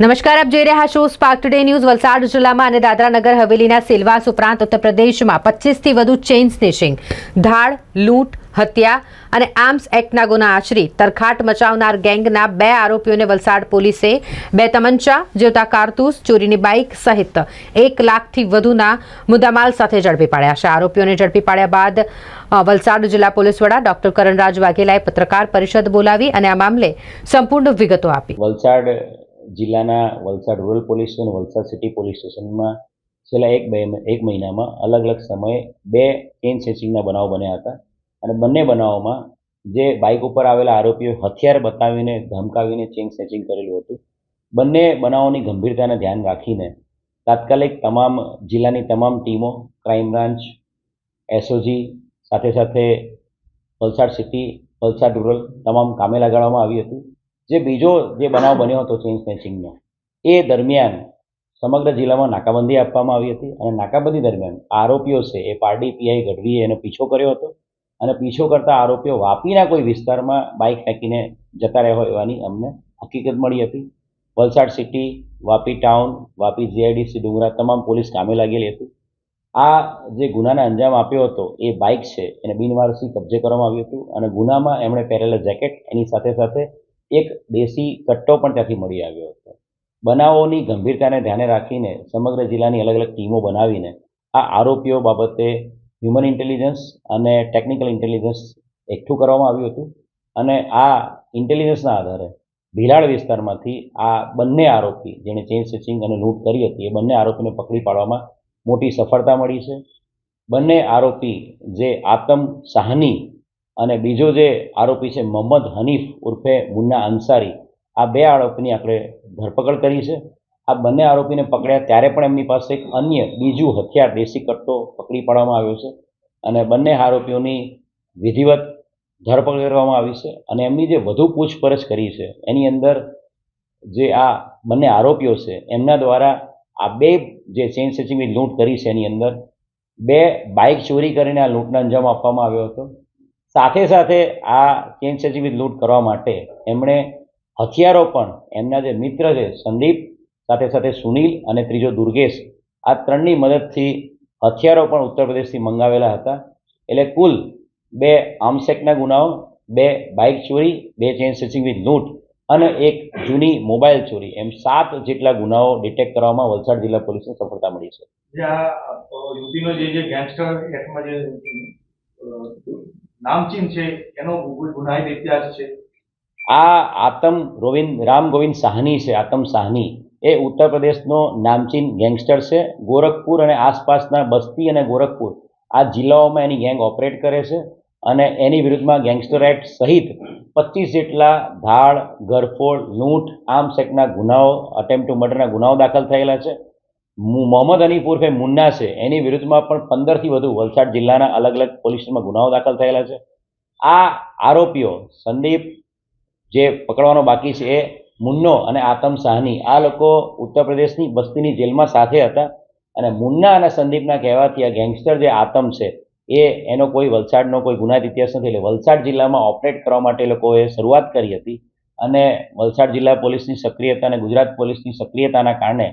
નમસ્કાર, આપ જોઈ રહ્યા છો સ્પાર્ક ટુડે ન્યૂઝ વલસાડ જિલ્લામાં અને દાદરા નગર હવેલીના સિલવાસ ઉપરાંત ઉત્તર પ્રદેશમાં પચીસથી વધુ ચેઇન સ્નેચિંગ ધાડ, લૂંટ, હત્યા અને આર્મ્સ એક્ટના ગુના આચરી તરખાટ મચાવનાર ગેંગના બે આરોપીઓને વલસાડ પોલીસે બે તમંચા જેવતા કારતૂસ, ચોરીની બાઇક સહિત એક લાખથી વધુના મુદ્દામાલ સાથે ઝડપી પાડ્યા છે. આરોપીઓને ઝડપી પાડ્યા બાદ વલસાડ જિલ્લા પોલીસ વડા ડોક્ટર કરણરાજ વાઘેલાએ પત્રકાર પરિષદ બોલાવી અને આ મામલે સંપૂર્ણ વિગતો આપી. વલસાડ જિલ્લાના Valsad rural police station, Valsad city police સ્ટેશનમાં છેલ્લા એક બે એક મહિનામાં અલગ અલગ સમયે બે ચેઇન સ્નેચિંગના બનાવ બન્યા હતા. અને બંને બનાવોમાં જે બાઇક ઉપર આવેલા આરોપીઓ હથિયાર બતાવીને ધમકાવીને ચેન સ્નેચિંગ કરેલું હતું. બંને બનાવોની ગંભીરતાને ધ્યાન રાખીને તાત્કાલિક તમામ જિલ્લાની તમામ ટીમો, ક્રાઇમ બ્રાન્ચ, એસઓજી, સાથે સાથે વલસાડ સિટી, વલસાડ રૂરલ, તમામ કામે લગાડવામાં આવી હતી. જે બીજો જે બનાવ બન્યો હતો ચેઇન સ્નેચિંગનો એ દરમિયાન સમગ્ર જિલ્લામાં નાકાબંધી આપવામાં આવી હતી અને નાકાબંધી દરમિયાન આરોપીઓ છે એ પારડી પીઆઈ ગઢવીએ એનો પીછો કર્યો હતો અને પીછો કરતા આરોપીઓ વાપીના કોઈ વિસ્તારમાં બાઇક ફેંકીને જતા રહ્યા હોય એવાની અમને હકીકત મળી હતી. Valsad city Vapi town Vapi GIDC Dungra તમામ પોલીસ કામે લાગેલી હતી. આ જે ગુનાને અંજામ આપ્યો હતો એ બાઇક છે એને બિનવારસી કબજે કરવામાં આવ્યું હતું અને ગુનામાં એમણે પહેરેલા જેકેટ એની સાથે સાથે એક દેશી કટ્ટો પણ ત્યાંથી મળી આવ્યો હતો. બનાવોની ગંભીરતાને ધ્યાને રાખીને સમગ્ર જિલ્લાની અલગ અલગ ટીમો બનાવીને આ આરોપીઓ બાબતે હ્યુમન ઇન્ટેલિજન્સ અને ટેકનિકલ ઇન્ટેલિજન્સ એકઠું કરવામાં આવ્યું હતું અને આ ઇન્ટેલિજન્સના આધારે ભીલાડ વિસ્તારમાંથી આ બંને આરોપી જેણે ચેઇન સ્વિચિંગ અને લૂંટ કરી હતી એ બંને આરોપીને પકડી પાડવામાં મોટી સફળતા મળી છે. બંને આરોપી જે આતમ સાહની અને બીજો જે આરોપી છે મોહમ્મદ હનીફ ઉર્ફે મુન્ના અંસારી, આ બે આરોપીની આપણે ધરપકડ કરી છે. આ બંને આરોપીને પકડ્યા ત્યારે પણ એમની પાસે એક અન્ય બીજું હથિયાર દેશી કટ્ટો પકડી પાડવામાં આવ્યો છે અને બંને આરોપીઓની વિધિવત ધરપકડ કરવામાં આવી છે અને એમની જે વધુ પૂછપરછ કરી છે, એની અંદર જે આ બંને આરોપીઓ છે, એમના દ્વારા આ બે જે ચેઇન સ્ટિચિંગની લૂંટ કરી છે એની અંદર બે બાઇક ચોરી કરીને આ લૂંટને અંજામ આપવામાં આવ્યો હતો. સાથે સાથે આ ચેઇન સ્ટિચિંગની લૂંટ કરવા માટે એમણે હથિયારો પણ, એમના જે મિત્ર છે, સંદીપ, સાથે સાથે સુનિલ અને ત્રીજો દુર્ગેશ, આ ત્રણની મદદથી હથિયારો પણ ઉત્તર પ્રદેશથી મંગાવેલા હતા. એટલે કુલ બે આર્મસેકના ગુનાઓ, બે બાઇક ચોરી, બે ચેન સ્ટિચિંગ વિથ લૂંટ અને એક જૂની મોબાઈલ ચોરી. એમ સાત જેટલા ગુનાઓ ડિટેક્ટ કરવામાં વલસાડ જિલ્લા પોલીસને સફળતા મળી છે. નામચીન છે, એનો ગુનાહિત ઇતિહાસ છે. આ આતમ રોવિંદ, રામ ગોવિંદ સાહની છે, આતમ સાહની. એ ઉત્તર પ્રદેશનો નામચીન ગેંગસ્ટર છે. ગોરખપુર અને આસપાસના બસ્તી અને ગોરખપુર આ જિલ્લાઓમાં એની ગેંગ ઓપરેટ કરે છે અને એની વિરુદ્ધમાં ગેંગસ્ટર એક્ટ સહિત પચીસ જેટલા ધાડ ગરફોડ લૂંટ, આમ સેકના ગુનાઓ અટેમ્પ ટુ મર્ડરના ગુનાઓ દાખલ થયેલા છે. મોહમ્મદ હનીફ ઉર્ફે મુન્ના છે. એની વિરુદ્ધમાં પણ પંદરથી વધુ વલસાડ જિલ્લાના અલગ અલગ પોલીસમાં ગુનાઓ દાખલ થયેલા છે. આ આરોપીઓ સંદીપ જે પકડવાનો બાકી છે એ મુન્નો અને આતમ સાહની આ લોકો ઉત્તર પ્રદેશની બસ્તીની જેલમાં સાથે હતા અને મુન્ના અને સંદીપના કહેવાથી આ ગેંગસ્ટર જે આતમ છે એ એનો કોઈ વલસાડનો કોઈ ગુનાહિત ઇતિહાસ નથી. એટલે વલસાડ જિલ્લામાં ઓપરેટ કરવા માટે લોકોએ શરૂઆત કરી હતી અને વલસાડ જિલ્લા પોલીસની સક્રિયતા અને ગુજરાત પોલીસની સક્રિયતાના કારણે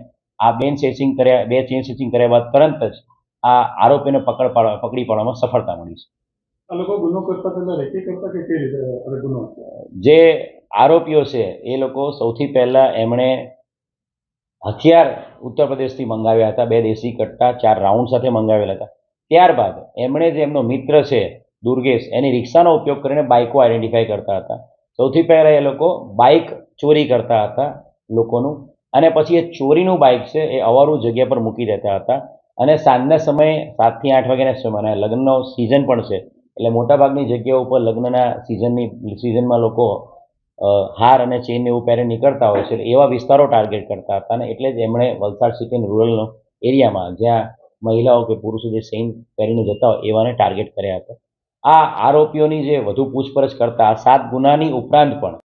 આ બેન સેસિંગ કર્યા બે ચેન સેસિંગ કર્યા બાદ તરત જ આ આરોપીને પકડ પાડવા પકડી પાડવામાં સફળતા મળી છે. જે આરોપીઓ છે એ લોકો સૌથી પહેલાં એમણે હથિયાર ઉત્તર પ્રદેશથી મંગાવ્યા હતા બે દેશી કટ્ટા ચાર રાઉન્ડ સાથે મંગાવેલા હતા. ત્યારબાદ એમણે જે એમનો મિત્ર છે દુર્ગેશ એની રિક્ષાનો ઉપયોગ કરીને બાઇકો આઈડેન્ટિફાઈ કરતા હતા. સૌથી પહેલાં એ લોકો બાઇક ચોરી કરતા હતા લોકોનું. અને પછી એ ચોરીનું બાઇક છે, એ અવારું જગ્યા પર મૂકી દેતા હતા. અને સાંજના સમયે સાતથી આઠ વાગ્યાના સમયના લગ્નનો સિઝન પણ છે, એટલે મોટાભાગની જગ્યાઓ ઉપર લગ્નના સિઝનની સિઝનમાં લોકો હાર અને ચેન એવું પહેરે નીકળતા હોય છે એવા વિસ્તારો ટાર્ગેટ કરતા હતા, અને એટલે જ એમણે વલસાડ સિટી અને રૂરલ એરિયામાં જ્યાં મહિલાઓ કે પુરુષો જે સેઇન પહેરીને જતા હોય, એવાને ટાર્ગેટ કર્યા હતા. આ આરોપીઓની જે વધુ પૂછપરછ કરતા સાત ગુનાની ઉપરાંત પણ